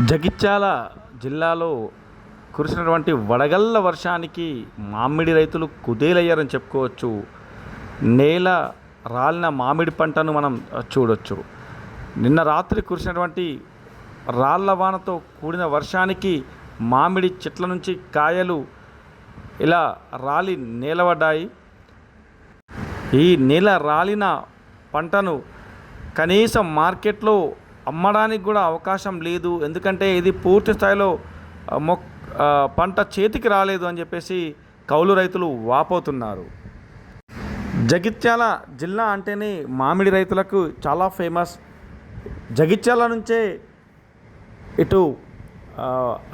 జగిత్యాల జిల్లాలో కురిసినటువంటి వడగళ్ళ వర్షానికి మామిడి రైతులు కుదేలయ్యారని చెప్పుకోవచ్చు. నేల రాలిన మామిడి పంటను మనం చూడొచ్చు. నిన్న రాత్రి కురిసినటువంటి రాళ్ళ వానతో కూడిన వర్షానికి మామిడి చెట్ల నుంచి కాయలు ఇలా రాలి నేలబడ్డాయి. ఈ నేల రాలిన పంటను కనీసం మార్కెట్లో అమ్మడానికి కూడా అవకాశం లేదు. ఎందుకంటే ఇది పూర్తి స్థాయిలో ఆ, మొక్ పంట చేతికి రాలేదు అని చెప్పేసి కౌలు రైతులు వాపోతున్నారు. జగిత్యాల జిల్లా అంటేనే మామిడి రైతులకు చాలా ఫేమస్. జగిత్యాల నుంచే ఇటు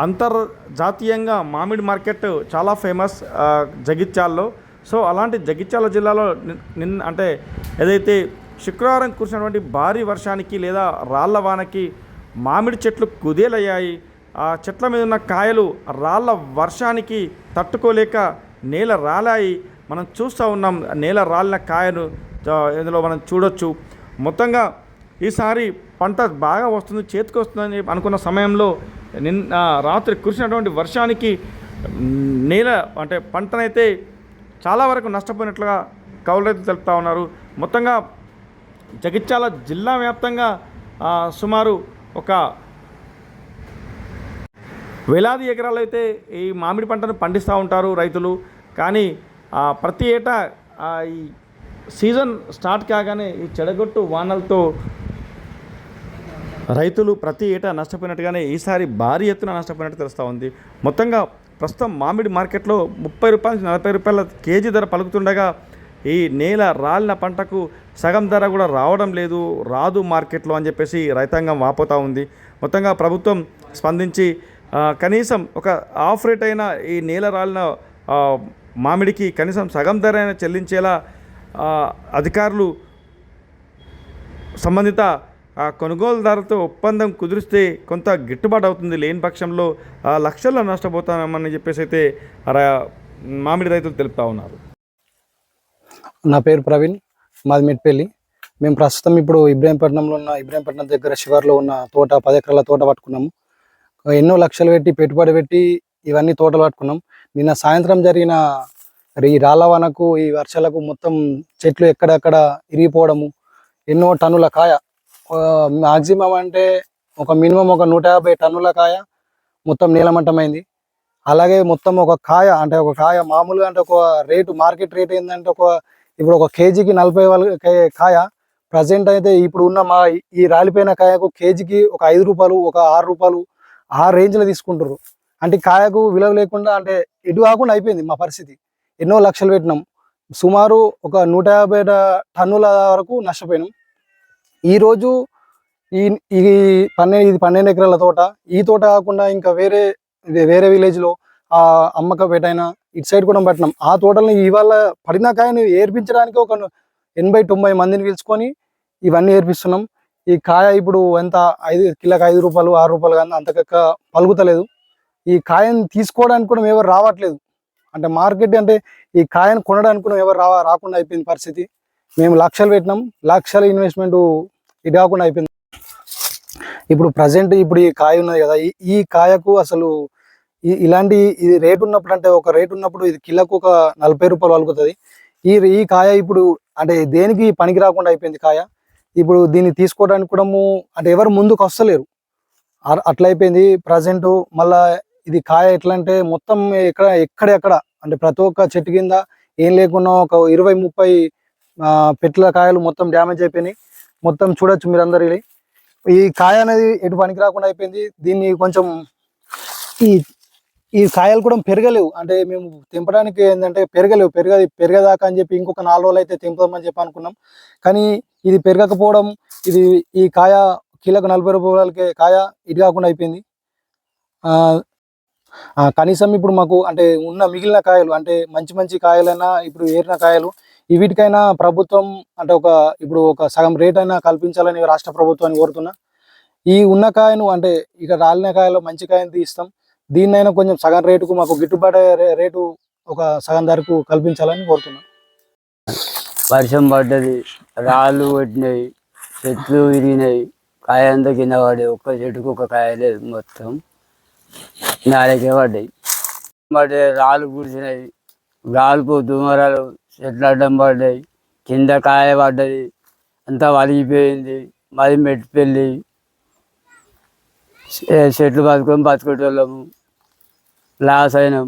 అంతర్జాతీయంగా మామిడి మార్కెట్ చాలా ఫేమస్ జగిత్యాలలో జగిత్యాల్లో. సో అలాంటి జగిత్యాల జిల్లాలో నిన్- నిన్న అంటే ఏదైతే శుక్రవారం కురిసినటువంటి భారీ వర్షానికి లేదా రాళ్ళ వానకి మామిడి చెట్లు కుదేలయ్యాయి. ఆ చెట్ల మీద ఉన్న కాయలు రాళ్ళ వర్షానికి తట్టుకోలేక నేల రాలాయి. మనం చూస్తూ ఉన్నాం నేల రాలిన కాయను ఇందులో మనం చూడొచ్చు. మొత్తంగా ఈసారి పంట బాగా వస్తుంది చేతికి వస్తుందని అనుకున్న సమయంలో నిన్న రాత్రి కురిసినటువంటి వర్షానికి నేల అంటే పంటనైతే చాలా వరకు నష్టపోయినట్లుగా కౌలు రైతులు తెలుపుతా ఉన్నారు. మొత్తంగా జగిత్యాల జిల్లా వ్యాప్తంగా సుమారు ఒక వేలాది ఎకరాలు అయితే ఈ మామిడి పంటను పండిస్తూ ఉంటారు రైతులు. కానీ ఆ, ప్రతి ఏటా ఈ సీజన్ స్టార్ట్ కాగానే ఈ చెడగొట్టు వానలతో రైతులు ప్రతి ఏటా నష్టపోయినట్టుగానే ఈసారి భారీ ఎత్తున నష్టపోయినట్టు తెలుస్తూ ఉంది. మొత్తంగా ప్రస్తుతం మామిడి మార్కెట్లో ముప్పై రూపాయల నుంచి నలభై రూపాయల కేజీ ధర పలుకుతుండగా ఈ నేల రాలిన పంటకు సగం ధర కూడా రావడం లేదు రాదు మార్కెట్లో అని చెప్పేసి రైతాంగం వాపోతూ ఉంది. మొత్తంగా ప్రభుత్వం స్పందించి కనీసం ఒక ఆఫ్ రేట్ అయిన ఈ నేల రాలిన మామిడికి కనీసం సగం ధర అయినా చెల్లించేలా అధికారులు సంబంధిత ఆ కొనుగోలుదారుతో ఒప్పందం కుదిరిస్తే కొంత గిట్టుబాటు అవుతుంది. లేని పక్షంలో లక్షల్లో నష్టపోతామని చెప్పేసి అయితే మామిడి రైతులు తెలుపుతా ఉన్నారు. నా పేరు ప్రవీణ్ మాది మెట్పల్లి. మేము ప్రస్తుతం ఇప్పుడు ఇబ్రాహీంపట్నంలో ఉన్న ఇబ్రాహీంపట్నం దగ్గర శివార్లో ఉన్న తోట పది ఎకరాల తోట పట్టుకున్నాము. ఎన్నో లక్షలు పెట్టి పెట్టుబడి పెట్టి ఇవన్నీ తోటలు పట్టుకున్నాం. నిన్న సాయంత్రం జరిగిన ఈ రాళ్ళవనకు ఈ వర్షాలకు మొత్తం చెట్లు ఎక్కడెక్కడ ఇరిగిపోవడము ఎన్నో టన్నుల కాయ. మాక్సిమం అంటే ఒక మినిమం ఒక నూట యాభై టన్నుల కాయ మొత్తం నీలమట్టమైంది అలాగే మొత్తం ఒక కాయ అంటే ఒక కాయ మామూలుగా అంటే ఒక రేటు మార్కెట్ రేట్ ఏంటంటే ఒక ఇప్పుడు ఒక కేజీకి నలభై కాయ ప్రజెంట్ అయితే ఇప్పుడు ఉన్న మా ఈ రాలిపోయిన కాయకు కేజీకి ఒక ఐదు రూపాయలు ఒక ఆరు రూపాయలు ఆ రేంజ్లో తీసుకుంటారు అంటే కాయకు విలువ లేకుండా అంటే ఎటు కాకుండా అయిపోయింది మా పరిస్థితి. ఎన్నో లక్షలు పెట్టినాం. సుమారు ఒక నూట యాభై టన్నుల వరకు నష్టపోయినాం. ఈరోజు ఈ ఈ పన్నెండు ఇది పన్నెండు ఎకరాల తోట. ఈ తోట కాకుండా ఇంకా వేరే వేరే విలేజ్లో ఆ అమ్మకపేట ఇటు సైడ్ కూడా పట్టినాం. ఆ తోటల్ని ఇవాళ పడిన కాయని ఏర్పించడానికి ఒక ఎనభై తొంభై మందిని పిలుచుకొని ఇవన్నీ ఏర్పిస్తున్నాం. ఈ కాయ ఇప్పుడు ఎంత? ఐదు కిలోకి ఐదు రూపాయలు ఆరు రూపాయలు కానీ అంతకక్క పలుకుతలేదు. ఈ కాయను తీసుకోవడానికి కూడా ఎవరు రావట్లేదు. అంటే మార్కెట్ అంటే ఈ కాయను కొనడానికి కూడా ఎవరు రావా రాకుండా అయిపోయింది పరిస్థితి. మేము లక్షలు పెట్టినాం. లక్షల ఇన్వెస్ట్మెంట్ ఇది కాకుండా అయిపోయింది. ఇప్పుడు ప్రజెంట్ ఇప్పుడు ఈ కాయ ఉన్నది కదా ఈ- కాయకు అసలు ఇలాంటి ఇది రేట్ ఉన్నప్పుడు అంటే ఒక రేట్ ఉన్నప్పుడు ఇది కిలోకు ఒక నలభై రూపాయలు పలుకుతుంది ఈ ఈ కాయ ఇప్పుడు అంటే దేనికి పనికి రాకుండా అయిపోయింది కాయ? ఇప్పుడు దీన్ని తీసుకోవడానికి కూడా అంటే ఎవరు ముందుకు వస్తలేరు. అట్లయిపోయింది అయిపోయింది. ప్రజెంట్ మళ్ళా ఇది కాయ ఎట్లా అంటే మొత్తం ఎక్కడ ఎక్కడెక్కడ? అంటే ప్రతి ఒక్క చెట్టు కింద ఏం లేకున్నా ఒక ఇరవై ముప్పై పెట్ల కాయలు మొత్తం డ్యామేజ్ అయిపోయినాయి. మొత్తం చూడొచ్చు మీరందరూ ఈ కాయ అనేది ఎటు పనికి రాకుండా అయిపోయింది. దీన్ని కొంచెం ఈ ఈ కాయలు కూడా పెరగలేవు. అంటే మేము తెంపడానికి ఏంటంటే పెరగలేవు. పెరగ పెరగదాకా అని చెప్పి ఇంకొక నాలుగు రోజులు అయితే తెంపుదామని చెప్పి అనుకున్నాం. కానీ ఇది పెరగకపోవడం ఇది ఈ కాయ కిలోకు నలభై రూపాయలకే కాయ ఇది కాకుండా అయిపోయింది. కనీసం ఇప్పుడు మాకు అంటే ఉన్న మిగిలిన కాయలు అంటే మంచి మంచి కాయలైనా ఇప్పుడు ఏరిన కాయలు వీటికైనా ప్రభుత్వం అంటే ఒక ఇప్పుడు ఒక సగం రేట్ అయినా కల్పించాలని రాష్ట్ర ప్రభుత్వాన్ని కోరుతున్నా. ఈ ఉన్న కాయను అంటే ఇక రాలిన కాయలు మంచి కాయను తీస్తాం. దీన్నైనా కొంచెం సగం రేటుకు మాకు గిట్టుబాటు రేటు ఒక సగం ధరకు కల్పించాలని కోరుతున్నాం. వర్షం పడ్డది రాళ్ళు పట్టినాయి చెట్లు విరిగినాయి కాయ అంతా కింద పడ్డాయి ఒక్క చెట్టుకు ఒక కాయ లేదు మొత్తం. నాలుగే పడ్డాయి. పడ్డాయి రాళ్ళు కుడిచినాయి గాలుపు దుమరాలు చెట్లు అడ్డం పడ్డాయి కింద కాయ పడ్డది అంతా వలిగిపోయింది మరి మెట్టిపెళ్ళి చెట్లు బతుకొని బతుకుటోళ్ళము. లాస్ అయినాం